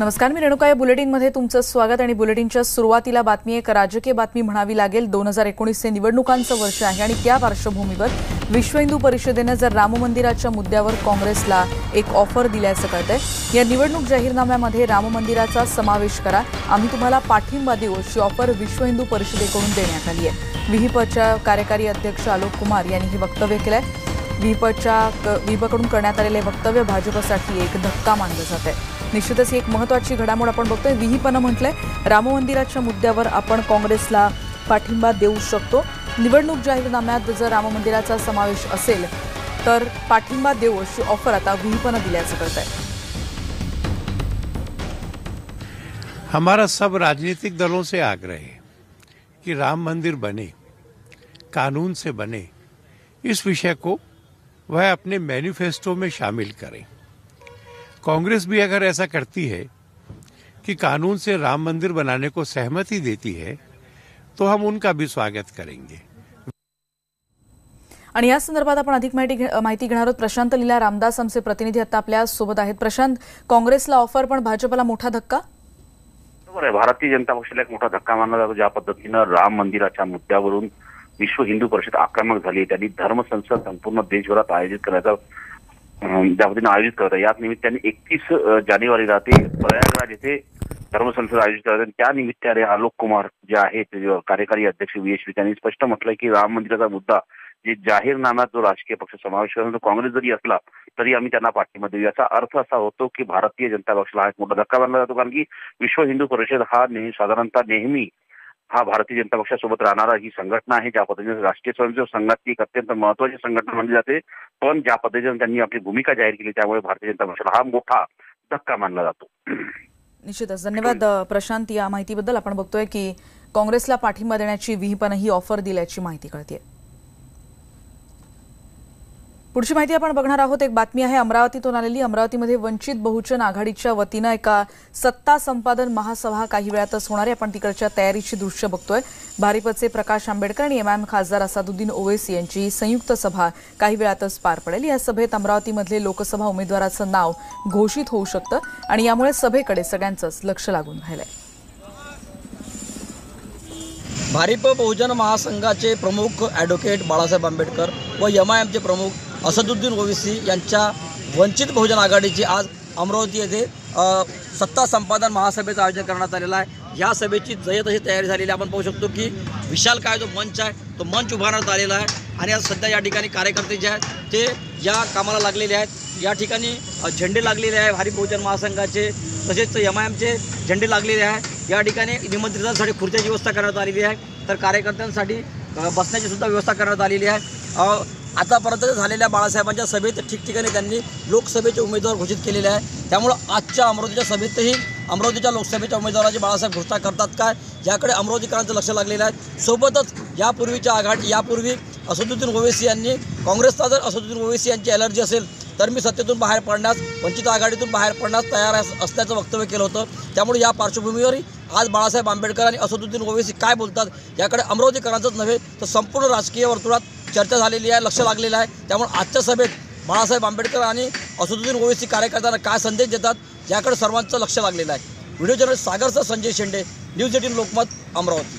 नमस्कार मी रेणुका. या बुलेटिनमध्ये तुमचं स्वागत आणि बुलेटिनच्या सुरुवातीला बातमी एक राजकीय बातमी म्हणावी लागेल. दोन हजार एकोणीस हे निवडणुकांचं वर्ष आहे आणि त्या पार्श्वभूमीवर विश्व हिंदू परिषदेनं जर राम मंदिराच्या मुद्द्यावर काँग्रेसला एक ऑफर दिल्याचं कळतंय या निवडणूक जाहीरनाम्यामध्ये राम मंदिराचा समावेश करा. आम्ही तुम्हाला पाठिंबा देऊ. अशी ऑफर विश्व हिंदू परिषदेकडून देण्यात आली आहे. विहिपच्या कार्यकारी अध्यक्ष आलोक कुमार यांनी हे वक्तव्य केलंय. विहिपच्या विहिपकडून करण्यात आलेले वक्तव्य भाजपसाठी एक धक्का मानलं जात आहे निश्चितच ही एक महत्वाची घडामोड आपण बघतोय. विहिपनं म्हटलंय राम मंदिराच्या मुद्द्यावर आपण काँग्रेसला पाठिंबा देऊ शकतो. निवडणूक जाहीरनाम्यात जर राम मंदिराचा समावेश असेल तर पाठिंबा देऊ अशी ऑफर आता विहिपनं दिल्याचं कळत आहे हमारा सब राजनीतिक दलों से आग्रह है कि राम मंदिर बने कानून से बने इस विषय को वह अपने मैनिफेस्टो में शामिल करें। कांग्रेस भी अगर ऐसा करती है कि कानून से राम मंदिर बनाने को सहमति देती है तो हम उनका भी स्वागत करेंगे। आणि या संदर्भात आपण अधिक माहिती माहिती घेणार आहोत. प्रशांत लीला रामदास आमचे प्रतिनिधी आता आपल्यासोबत आहेत. प्रशांत काँग्रेसला ऑफर पण भाजपला मोठा धक्का? बरोबर आहे. भारतीय जनता पक्षाला एक मोठा धक्का मानला जातो. ज्या पद्धतीनं राम मंदिराच्या मुद्द्यावरून विश्व हिंदू परिषद आक्रमक झाली. त्यांनी धर्मसंसद संपूर्ण देशभरात आयोजित करण्याचा ज्या पद्धतीनं आयोजित करत आहे याच निमित्ताने एकतीस जानेवारीला ते प्रयागराज येथे धर्मसंसद आयोजित करत आहे त्या निमित्ताने आलोक कुमार जे आहेत कार्यकारी अध्यक्ष व्ही. त्यांनी स्पष्ट म्हटलंय की राम मंदिराचा मुद्दा जे जाहीरनाम्यात जो राजकीय पक्ष समावेश करतो काँग्रेस जरी असला तरी आम्ही त्यांना पाठिंबा देऊ. याचा अर्थ असा होतो की भारतीय जनता पक्षाला हा एक मोठा धक्का मानला जातो. कारण की विश्व हिंदू परिषद हा नेहमी साधारणतः नेहमी हा भारतीय जनता पक्षासोबत राहणारा ही संघटना आहे ज्या पद्धतीने राष्ट्रीय स्वयंसेवक संघाची एक अत्यंत महत्वाची संघटना मानली जाते. पण ज्या पद्धतीने त्यांनी आपली भूमिका जाहीर केली त्यामुळे भारतीय जनता पक्षाला हा मोठा धक्का मानला जातो. निश्चितच. धन्यवाद प्रशांत. या माहितीबद्दल आपण बघतोय की काँग्रेसला पाठिंबा देण्याची विहिपनं ही ऑफर दिल्याची माहिती कळते पुढची माहिती आपण बघणार आहोत. एक बातमी आहे अमरावतीतून आलेली. अमरावतीमध्ये वंचित बहुजन आघाडीच्या वतीनं एका सत्ता संपादन महासभा काही वेळातच होणार आहे. आपण तिकडच्या तयारीची दृश्य बघतोय. भारिपचे प्रकाश आंबेडकर आणि एम एम खासदार असादुद्दीन ओवेसी यांची संयुक्त सभा काही वेळातच पार पडेल. या सभेत अमरावतीमधले लोकसभा उमेदवाराचं नाव घोषित होऊ शकतं आणि यामुळे सभेकडे सगळ्यांचंच लक्ष लागून राहिलंय. भारिप बहुजन महासंघाचे प्रमुख ॲडव्होकेट बाळासाहेब आंबेडकर व एम आय एमचे प्रमुख असदुद्दीन ओवेसी यांच्या वंचित बहुजन आघाडीची आज अमरावती येथे सत्ता संपादन महासभेचं आयोजन करण्यात आलेलं आहे. या सभेची जयत तयारी झालेली आपण पाहू शकतो की विशाल काय जो मंच आहे तो मंच उभारण्यात आलेला आहे आणि आज सध्या या ठिकाणी कार्यकर्ते जे आहेत ते या कामाला लागलेले आहेत. या ठिकाणी झेंडे लागलेले आहे भारिप बहुजन महासंघाचे तसेच एम आय एमचे झेंडे लागलेले आहे या ठिकाणी निमंत्रितांसाठी खुर्च्याची व्यवस्था करण्यात आलेली आहे. तर कार्यकर्त्यांसाठी बसण्याचीसुद्धा बसण्याची सुद्धा व्यवस्था करण्यात आलेली आहे. आतापर्यंत झालेल्या बाळासाहेबांच्या सभेत ठिकठिकाणी त्यांनी लोकसभेचे उमेदवार घोषित केलेले आहे. त्यामुळं आजच्या अमरावतीच्या सभेतही अमरावतीच्या लोकसभेच्या उमेदवाराची बाळासाहेब घोषणा करतात काय? याकडे अमरावतीकरांचं लक्ष लागलेलं आहे. सोबतच यापूर्वीच्या आघाडी यापूर्वी असदुद्दीन ओवेसी यांनी काँग्रेसचा जर असदुद्दीन ओवेसी यांची ॲलर्जी असेल तर मी सत्तेतून बाहेर पडण्यास वंचित आघाडीतून बाहेर पडण्यास तयार असल्याचं वक्तव्य केलं होतं. त्यामुळे या पार्श्वभूमीवर आज बाळासाहेब आंबेडकर आणि असदुद्दीन ओवेसी काय बोलतात याकडे अमरावतीकरांचंच नव्हे तर संपूर्ण राजकीय वर्तुळात चर्चा झालेली आहे लक्ष लागलेलं आहे. त्यामुळे आजच्या सभेत बाळासाहेब आंबेडकर आणि असदुद्दीन ओवेसी कार्यकर्त्यांना काय संदेश देतात याकडे सर्वांचं लक्ष लागलेलं आहे. व्हिडिओ जर्नलिस्ट सागरचा संजय शेंडे न्यूज एटीन लोकमत अमरावती.